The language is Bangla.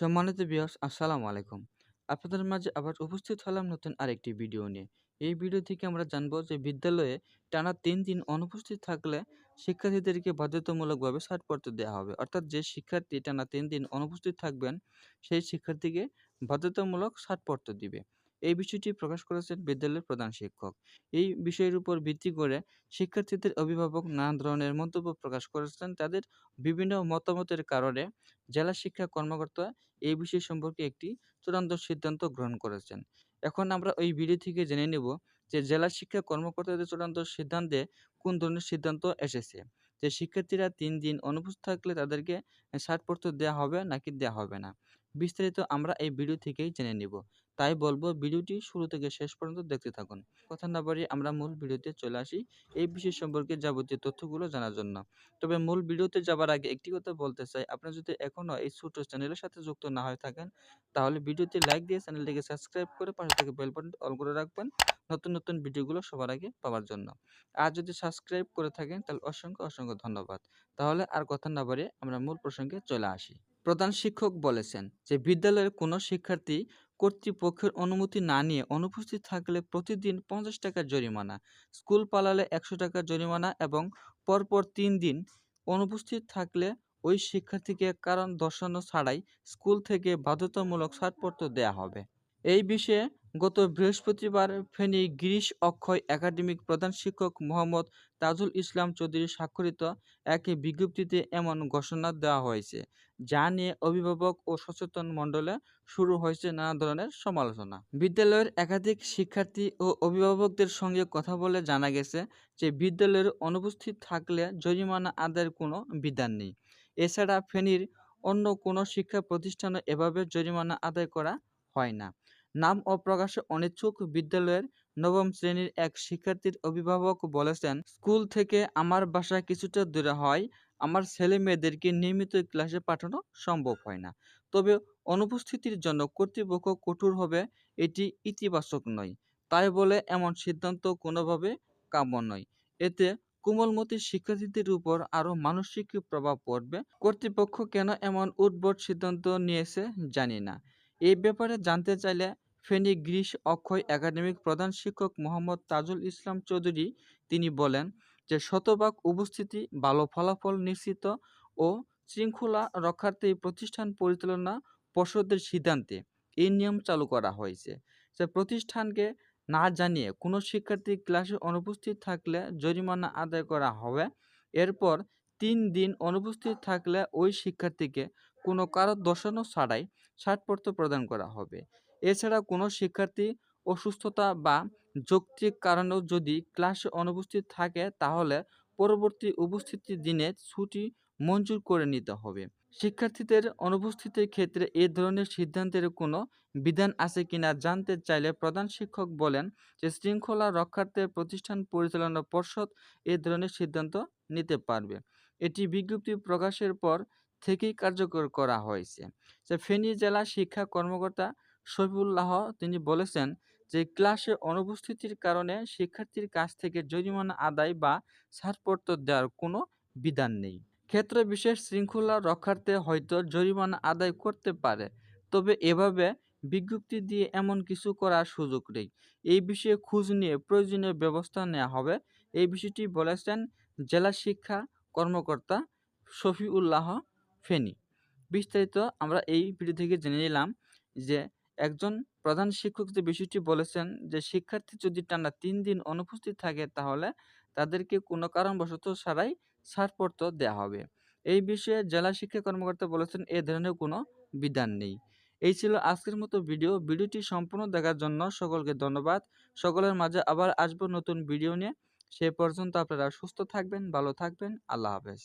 সম্মানিত বিয়াস আসসালামু আলাইকুম। আপনাদের মাঝে আবার উপস্থিত হলাম নতুন আরেকটি ভিডিও নিয়ে। এই ভিডিও থেকে আমরা জানব যে বিদ্যালয়ে টানা তিন দিন অনুপস্থিত থাকলে শিক্ষার্থীদেরকে বাধ্যতামূলকভাবে ছাড়পত্র দেওয়া হবে। অর্থাৎ যে শিক্ষার্থী টানা তিন দিন অনুপস্থিত থাকবেন, সেই শিক্ষার্থীকে বাধ্যতামূলক ছাড়পত্র দিবে। এই বিষয়টি প্রকাশ করেছেন বিদ্যালয়ের প্রধান শিক্ষক। এই বিষয়ের উপর ভিত্তি করে শিক্ষার্থীদের অভিভাবক নানা ধরনের মন্তব্য প্রকাশ করেছেন। তাদের বিভিন্ন মতামতের কারণে জেলা শিক্ষা কর্মকর্তা এই বিষয় সম্পর্কে একটি চূড়ান্ত সিদ্ধান্ত গ্রহণ করেছেন। এখন আমরা ওই ভিডিও থেকে জেনে নেব যে জেলা শিক্ষা কর্মকর্তাদের চূড়ান্ত সিদ্ধান্তে কোন ধরনের সিদ্ধান্ত এসেছে। যে শিক্ষার্থীরা তিন দিন অনুপস্থিত থাকলে তাদেরকে ছাড়পত্র দেয়া হবে নাকি দেওয়া হবে না। বিস্তারিত আমরা এই ভিডিও থেকেই জেনে নিব। তাই বলব ভিডিওটি শুরু থেকে শেষ পর্যন্ত দেখতে থাকুন। কথা না বাড়িয়ে আমরা মূল ভিডিওতে চলে আসি এই বিষয় সম্পর্কে যাবতীয় তথ্যগুলো জানার জন্য। তবে মূল ভিডিওতে যাবার আগে একটি কথা বলতে চাই, আপনারা যদি এখনও এই ছোট্ট চ্যানেলের সাথে যুক্ত না হয়ে থাকেন তাহলে ভিডিওতে লাইক দিয়ে চ্যানেলটিকে সাবস্ক্রাইব করে পাশে থেকে বেল বাটনটি অল করে রাখবেন নতুন, নতুন ভিডিওগুলো সবার আগে পাওয়ার জন্য। আর যদি সাবস্ক্রাইব করে থাকেন তাহলে অসংখ্য, অসংখ্য ধন্যবাদ। তাহলে আর কথা না বাড়িয়ে আমরা মূল প্রসঙ্গে চলে আসি। প্রধান শিক্ষক বলেছেন যে বিদ্যালয়ের কোনো শিক্ষার্থী কর্তৃপক্ষের অনুমতি না নিয়ে অনুপস্থিত থাকলে প্রতিদিন পঞ্চাশ টাকা জরিমানা, স্কুল পালালে একশো টাকা জরিমানা এবং পরপর তিন দিন অনুপস্থিত থাকলে ওই শিক্ষার্থীকে কারণ দর্শানো ছাড়াই স্কুল থেকে বাধ্যতামূলক ছাড়পত্র দেয়া হবে। এই বিষয়ে গত বৃহস্পতিবার ফেনী গিরিশ অক্ষয় একাডেমিক প্রধান শিক্ষক মোহাম্মদ তাজুল ইসলাম চৌধুরী স্বাক্ষরিত এক বিজ্ঞপ্তিতে এমন ঘোষণা দেওয়া হয়েছে, যা নিয়ে অভিভাবক ও সচেতন মণ্ডলে শুরু হয়েছে নানা ধরনের সমালোচনা। বিদ্যালয়ের একাধিক শিক্ষার্থী ও অভিভাবকদের সঙ্গে কথা বলে জানা গেছে যে বিদ্যালয়ের অনুপস্থিত থাকলে জরিমানা আদায়ের কোনো বিধান নেই। এছাড়া ফেনীর অন্য কোনো শিক্ষা প্রতিষ্ঠানে এভাবে জরিমানা আদায় করা হয় না। নাম অপ্রকাশে অনিচ্ছুক বিদ্যালয়ের নবম শ্রেণির এক শিক্ষার্থীর অভিভাবক বলেছেন, স্কুল থেকে আমার বাসা কিছুটা দূরে হয়। আমার ছেলে মেয়েদেরকে নিয়মিত ক্লাসে পাঠানো সম্ভব হয় না। তবে অনুপস্থিতির জন্য কর্তৃপক্ষ কঠোর হবে, এটি ইতিবাচক নয়। তাই বলে এমন সিদ্ধান্ত কোনোভাবে কাম্য নয়। এতে কোমলমতি শিক্ষার্থীদের উপর আরও মানসিক প্রভাব পড়বে। কর্তৃপক্ষ কেন এমন উদ্ভট সিদ্ধান্ত নিয়েছে জানি না। এই ব্যাপারে জানতে চাইলে ফেনী গ্রীষ অক্ষয় একাডেমিক প্রধান শিক্ষক মোহাম্মদ তাজুল ইসলাম চৌধুরী তিনি বলেন যে, শতভাগ উপস্থিতি ভালো ফলাফল নিশ্চিত ও শৃঙ্খলা রক্ষার্থে প্রতিষ্ঠান পরিচালনা পর্ষদের সিদ্ধান্তে এই নিয়ম চালু করা হয়েছে। যে প্রতিষ্ঠানকে না জানিয়ে কোনো শিক্ষার্থী ক্লাসে অনুপস্থিত থাকলে জরিমানা আদায় করা হবে। এরপর তিন দিন অনুপস্থিত থাকলে ওই শিক্ষার্থীকে কোনো কারও দর্শানো ছাড়াই ছাড়পত্র প্রদান করা হবে। এছাড়া কোনো শিক্ষার্থী অসুস্থতা বা যৌক্তিক কারণেও যদি ক্লাসে অনুপস্থিত থাকে, তাহলে পরবর্তী উপস্থিতির দিনে ছুটি মঞ্জুর করে নিতে হবে। শিক্ষার্থীদের অনুপস্থিতির ক্ষেত্রে এ ধরনের সিদ্ধান্তের কোনো বিধান আছে কিনা জানতে চাইলে প্রধান শিক্ষক বলেন যে, শৃঙ্খলা রক্ষার্থে প্রতিষ্ঠান পরিচালনা পর্ষদ এ ধরনের সিদ্ধান্ত নিতে পারবে। এটি বিজ্ঞপ্তি প্রকাশের পর থেকেই কার্যকর করা হয়েছে। যে ফেনী জেলা শিক্ষা কর্মকর্তা শফিউল্লাহ তিনি বলেছেন যে, ক্লাসে অনুপস্থিতির কারণে শিক্ষার্থীর কাছ থেকে জরিমানা আদায় বা ছাড়পত্র দেওয়ার কোনো বিধান নেই। ক্ষেত্র বিশেষ শৃঙ্খলা রক্ষার্থে হয়তো জরিমানা আদায় করতে পারে, তবে এভাবে বিজ্ঞপ্তি দিয়ে এমন কিছু করার সুযোগ নেই। এই বিষয়ে খোঁজ নিয়ে প্রয়োজনীয় ব্যবস্থা নেওয়া হবে। এই বিষয়টি বলেছেন জেলা শিক্ষা কর্মকর্তা শফিউল্লাহ। ফেনী বিস্তারিত আমরা এই ভিডিও থেকে জেনে নিলাম যে একজন প্রধান শিক্ষক যে বিষয়টি বলেছেন যে শিক্ষার্থী যদি টানা তিন দিন অনুপস্থিত থাকে তাহলে তাদেরকে কোনো কারণবশত সারাই ছাড়পত্র দেওয়া হবে। এই বিষয়ে জেলা শিক্ষা কর্মকর্তা বলেছেন এ ধরনের কোনো বিধান নেই। এই ছিল আজকের মতো ভিডিও ভিডিওটি সম্পূর্ণ দেখার জন্য সকলকে ধন্যবাদ। সকলের মাঝে আবার আসব নতুন ভিডিও নিয়ে। সে পর্যন্ত আপনারা সুস্থ থাকবেন, ভালো থাকবেন। আল্লাহ হাফেজ।